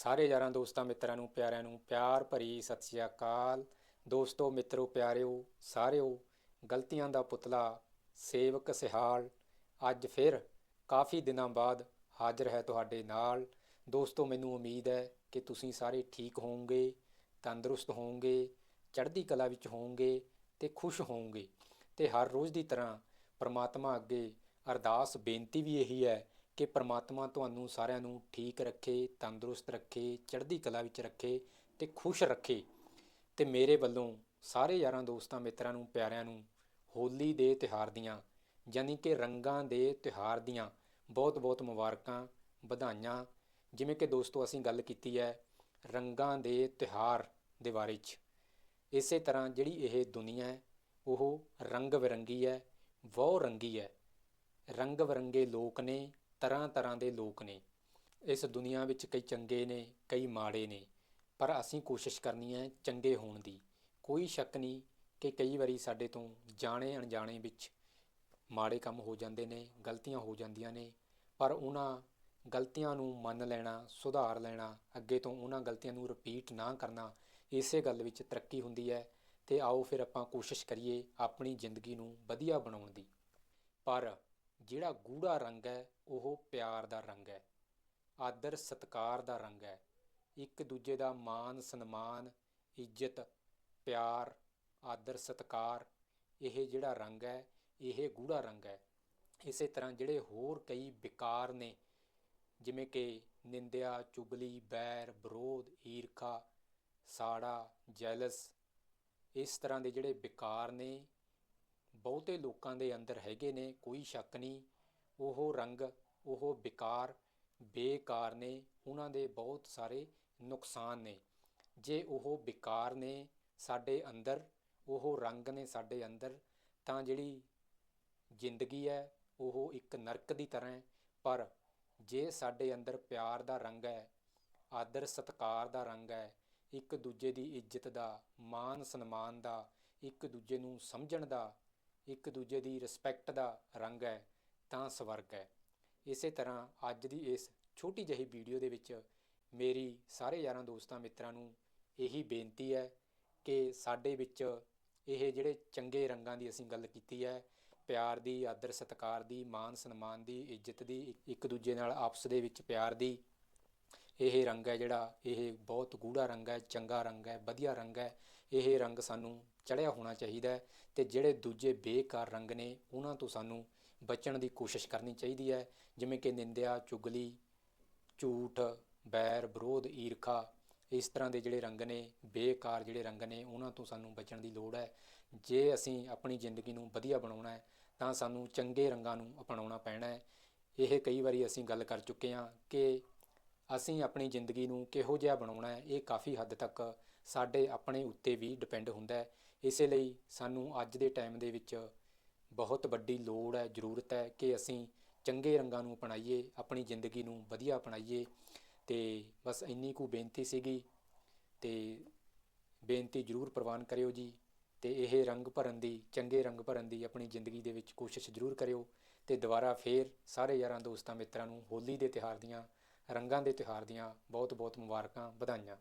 ਸਾਰੇ ਯਾਰਾਂ ਦੋਸਤਾਂ ਮਿੱਤਰਾਂ ਨੂੰ, ਪਿਆਰਿਆਂ ਨੂੰ ਪਿਆਰ ਭਰੀ ਸਤਿ ਸ਼੍ਰੀ ਅਕਾਲ। ਦੋਸਤੋ, ਮਿੱਤਰੋ, ਪਿਆਰਿਓ, ਸਾਰਿਓ, ਗਲਤੀਆਂ ਦਾ ਪੁਤਲਾ, ਸੇਵਕ ਸਿਹਾਲ, ਅੱਜ ਫਿਰ ਕਾਫੀ ਦਿਨਾਂ ਬਾਅਦ ਹਾਜ਼ਰ ਹੈ ਤੁਹਾਡੇ ਨਾਲ। ਦੋਸਤੋ, ਮੈਨੂੰ ਉਮੀਦ ਹੈ ਕਿ ਤੁਸੀਂ ਸਾਰੇ ਠੀਕ ਹੋਵੋਗੇ, ਤੰਦਰੁਸਤ ਹੋਵੋਗੇ, ਚੜ੍ਹਦੀ ਕਲਾ ਵਿੱਚ ਹੋਵੋਗੇ ਤੇ ਖੁਸ਼ ਹੋਵੋਗੇ। ਤੇ ਹਰ ਰੋਜ਼ ਦੀ ਤਰ੍ਹਾਂ ਪ੍ਰਮਾਤਮਾ ਅੱਗੇ ਅਰਦਾਸ, ਬੇਨਤੀ ਵੀ ਇਹੀ ਹੈ ਕਿ ਪ੍ਰਮਾਤਮਾ ਤੁਹਾਨੂੰ ਸਾਰਿਆਂ ਨੂੰ ਠੀਕ ਰੱਖੇ, ਤੰਦਰੁਸਤ ਰੱਖੇ, ਚੜ੍ਹਦੀ ਕਲਾ ਵਿੱਚ ਰੱਖੇ ਤੇ ਖੁਸ਼ ਰੱਖੇ। ਤੇ ਮੇਰੇ ਵੱਲੋਂ ਸਾਰੇ ਯਾਰਾਂ ਦੋਸਤਾਂ, ਮਿੱਤਰਾਂ ਨੂੰ, ਪਿਆਰਿਆਂ ਨੂੰ ਹੋਲੀ ਦੇ ਤਿਹਾਰ ਦੀਆਂ, ਯਾਨੀ ਕਿ ਰੰਗਾਂ ਦੇ ਤਿਹਾਰ ਦੀਆਂ ਬਹੁਤ-ਬਹੁਤ ਮੁਬਾਰਕਾਂ, ਵਧਾਈਆਂ। ਜਿਵੇਂ ਕਿ ਦੋਸਤੋ, ਅਸੀਂ ਗੱਲ ਕੀਤੀ ਹੈ ਰੰਗਾਂ ਦੇ ਤਿਹਾਰ ਦੇ ਬਾਰੇ 'ਚ। ਇਸੇ ਤਰ੍ਹਾਂ ਜਿਹੜੀ ਇਹ ਦੁਨੀਆ ਹੈ, ਉਹ ਰੰਗ ਬਿਰੰਗੀ ਹੈ ਬਹੁ ਰੰਗੀ ਹੈ। ਰੰਗ ਬਿਰੰਗੇ ਲੋਕ ਨੇ ਤਰ੍ਹਾਂ ਤਰ੍ਹਾਂ ਦੇ ਲੋਕ ਨੇ। ਇਸ ਦੁਨੀਆ ਵਿੱਚ ਕਈ ਚੰਗੇ ਨੇ, ਕਈ ਮਾੜੇ ਨੇ, ਪਰ ਅਸੀਂ ਕੋਸ਼ਿਸ਼ ਕਰਨੀ ਹੈ ਚੰਗੇ ਹੋਣ ਦੀ। ਕੋਈ ਸ਼ੱਕ ਨਹੀਂ ਕਿ ਕਈ ਵਾਰੀ ਸਾਡੇ ਤੋਂ ਜਾਣੇ ਅਣਜਾਣੇ ਵਿੱਚ ਮਾੜੇ ਕੰਮ ਹੋ ਜਾਂਦੇ ਨੇ, ਗਲਤੀਆਂ ਹੋ ਜਾਂਦੀਆਂ ਨੇ, ਪਰ ਉਹਨਾਂ ਗਲਤੀਆਂ ਨੂੰ ਮੰਨ ਲੈਣਾ, ਸੁਧਾਰ ਲੈਣਾ, ਅੱਗੇ ਤੋਂ ਉਹਨਾਂ ਗਲਤੀਆਂ ਨੂੰ ਰਿਪੀਟ ਨਾ ਕਰਨਾ, ਇਸੇ ਗੱਲ ਵਿੱਚ ਤਰੱਕੀ ਹੁੰਦੀ ਹੈ ਤੇ ਆਓ ਫਿਰ ਆਪਾਂ ਕੋਸ਼ਿਸ਼ ਕਰੀਏ ਆਪਣੀ ਜ਼ਿੰਦਗੀ ਨੂੰ ਵਧੀਆ ਬਣਾਉਣ ਦੀ। ਪਰ ਜਿਹੜਾ ਗੂੜਾ ਰੰਗ ਹੈ, ਉਹ ਪਿਆਰ ਦਾ ਰੰਗ ਹੈ, ਆਦਰ ਸਤਿਕਾਰ ਦਾ ਰੰਗ ਹੈ। ਇੱਕ ਦੂਜੇ ਦਾ ਮਾਨ ਸਨਮਾਨ, ਇੱਜ਼ਤ, ਪਿਆਰ, ਆਦਰ, ਸਤਿਕਾਰ, ਇਹ ਜਿਹੜਾ ਰੰਗ ਹੈ, ਇਹ ਗੂੜਾ ਰੰਗ ਹੈ। ਇਸੇ ਤਰ੍ਹਾਂ ਜਿਹੜੇ ਹੋਰ ਕਈ ਵਿਕਾਰ ਨੇ, ਜਿਵੇਂ ਕਿ ਨਿੰਦਿਆ, ਚੁਗਲੀ, ਬੈਰ, ਵਿਰੋਧ, ਈਰਖਾ, ਸਾੜਾ, ਜੈਲਸ, ਇਸ ਤਰ੍ਹਾਂ ਦੇ ਜਿਹੜੇ ਵਿਕਾਰ ਨੇ ਬਹੁਤੇ ਲੋਕਾਂ ਦੇ ਅੰਦਰ ਹੈਗੇ ਨੇ, ਕੋਈ ਸ਼ੱਕ ਨਹੀਂ। ਉਹ ਰੰਗ, ਉਹ ਵਿਕਾਰ ਬੇਕਾਰ ਨੇ, ਉਹਨਾਂ ਦੇ ਬਹੁਤ ਸਾਰੇ ਨੁਕਸਾਨ ਨੇ। ਜੇ ਉਹ ਵਿਕਾਰ ਨੇ ਸਾਡੇ ਅੰਦਰ, ਉਹ ਰੰਗ ਨੇ ਸਾਡੇ ਅੰਦਰ, ਤਾਂ ਜਿਹੜੀ ਜ਼ਿੰਦਗੀ ਹੈ, ਉਹ ਇੱਕ ਨਰਕ ਦੀ ਤਰ੍ਹਾਂ ਹੈ। ਪਰ ਜੇ ਸਾਡੇ ਅੰਦਰ ਪਿਆਰ ਦਾ ਰੰਗ ਹੈ, ਆਦਰ ਸਤਿਕਾਰ ਦਾ ਰੰਗ ਹੈ, ਇੱਕ ਦੂਜੇ ਦੀ ਇੱਜ਼ਤ ਦਾ ਮਾਨ ਸਨਮਾਨ ਦਾ, ਇੱਕ ਦੂਜੇ ਨੂੰ ਸਮਝਣ ਦਾ ਇੱਕ ਦੂਜੇ ਦੀ ਰਿਸਪੈਕਟ ਦਾ ਰੰਗ ਹੈ, ਤਾਂ ਸਵਰਗ ਹੈ। ਇਸੇ ਤਰ੍ਹਾਂ ਅੱਜ ਦੀ ਇਸ ਛੋਟੀ ਜਿਹੀ ਵੀਡੀਓ ਦੇ ਵਿੱਚ ਮੇਰੀ ਸਾਰੇ ਯਾਰਾਂ ਦੋਸਤਾਂ ਮਿੱਤਰਾਂ ਨੂੰ ਇਹੀ ਬੇਨਤੀ ਹੈ ਕਿ ਸਾਡੇ ਵਿੱਚ ਇਹ ਜਿਹੜੇ ਚੰਗੇ ਰੰਗਾਂ ਦੀ ਅਸੀਂ ਗੱਲ ਕੀਤੀ ਹੈ, ਪਿਆਰ ਦੀ, ਆਦਰ ਸਤਿਕਾਰ ਦੀ ਮਾਨ ਸਨਮਾਨ ਦੀ, ਇੱਜ਼ਤ ਦੀ, ਇੱਕ ਦੂਜੇ ਨਾਲ ਆਪਸ ਦੇ ਵਿੱਚ ਪਿਆਰ ਦੀ, ਇਹ ਰੰਗ ਹੈ ਜਿਹੜਾ ਇਹ ਬਹੁਤ ਗੂੜਾ ਰੰਗ ਹੈ, ਚੰਗਾ ਰੰਗ ਹੈ, ਵਧੀਆ ਰੰਗ ਹੈ। ਇਹ ਰੰਗ ਸਾਨੂੰ ਚੜਿਆ ਹੋਣਾ ਚਾਹੀਦਾ ਹੈ ਤੇ ਜਿਹੜੇ ਦੂਜੇ ਬੇਕਾਰ ਰੰਗ ਨੇ, ਉਹਨਾਂ ਤੋਂ ਸਾਨੂੰ ਬਚਣ ਦੀ ਕੋਸ਼ਿਸ਼ ਕਰਨੀ ਚਾਹੀਦੀ ਹੈ। ਜਿਵੇਂ ਕਿ ਨਿੰਦਿਆ, ਚੁਗਲੀ, ਝੂਠ, ਬੈਰ, ਵਿਰੋਧ, ਈਰਖਾ, ਇਸ ਤਰ੍ਹਾਂ ਦੇ ਜਿਹੜੇ ਰੰਗ ਨੇ, ਬੇਕਾਰ ਜਿਹੜੇ ਰੰਗ ਨੇ, ਉਹਨਾਂ ਤੋਂ ਸਾਨੂੰ ਬਚਣ ਦੀ ਲੋੜ ਹੈ। ਜੇ ਅਸੀਂ ਆਪਣੀ ਜ਼ਿੰਦਗੀ ਨੂੰ ਵਧੀਆ ਬਣਾਉਣਾ ਹੈ, ਤਾਂ ਸਾਨੂੰ ਚੰਗੇ ਰੰਗਾਂ ਨੂੰ ਅਪਣਾਉਣਾ ਪੈਣਾ ਹੈ। ਇਹ ਕਈ ਵਾਰੀ ਅਸੀਂ ਗੱਲ ਕਰ ਚੁੱਕੇ ਹਾਂ ਕਿ ਅਸੀਂ ਆਪਣੀ ਜ਼ਿੰਦਗੀ ਨੂੰ ਕਿਹੋ ਜਿਹਾ ਬਣਾਉਣਾ ਹੈ, ਇਹ ਕਾਫੀ ਹੱਦ ਤੱਕ ਸਾਡੇ ਆਪਣੇ ਉੱਤੇ ਵੀ ਡਿਪੈਂਡ ਹੁੰਦਾ ਹੈ। ਇਸੇ ਲਈ ਸਾਨੂੰ ਅੱਜ ਦੇ ਟਾਈਮ ਦੇ ਵਿੱਚ ਬਹੁਤ ਵੱਡੀ ਲੋੜ ਹੈ, ਜ਼ਰੂਰਤ ਹੈ ਕਿ ਅਸੀਂ ਚੰਗੇ ਰੰਗਾਂ ਨੂੰ ਅਪਣਾਈਏ, ਆਪਣੀ ਜ਼ਿੰਦਗੀ ਨੂੰ ਵਧੀਆ ਅਪਣਾਈਏ। ਤੇ ਬਸ ਇੰਨੀ ਕੁ ਬੇਨਤੀ ਸੀਗੀ ਤੇ ਬੇਨਤੀ ਜ਼ਰੂਰ ਪ੍ਰਵਾਨ ਕਰਿਓ ਜੀ ਤੇ ਇਹ ਰੰਗ ਭਰਨ ਦੀ, ਚੰਗੇ ਰੰਗ ਭਰਨ ਦੀ ਆਪਣੀ ਜ਼ਿੰਦਗੀ ਦੇ ਵਿੱਚ ਕੋਸ਼ਿਸ਼ ਜ਼ਰੂਰ ਕਰਿਓ ਤੇ ਦੁਬਾਰਾ ਫੇਰ ਸਾਰੇ ਯਾਰਾਂ ਦੋਸਤਾਂ ਮਿੱਤਰਾਂ ਨੂੰ ਹੋਲੀ ਦੇ ਤਿਹਾਰ ਦੀਆਂ, ਰੰਗਾਂ ਦੇ ਤਿਹਾਰ ਦੀਆਂ ਬਹੁਤ ਬਹੁਤ ਮੁਬਾਰਕਾਂ ਵਧਾਈਆਂ।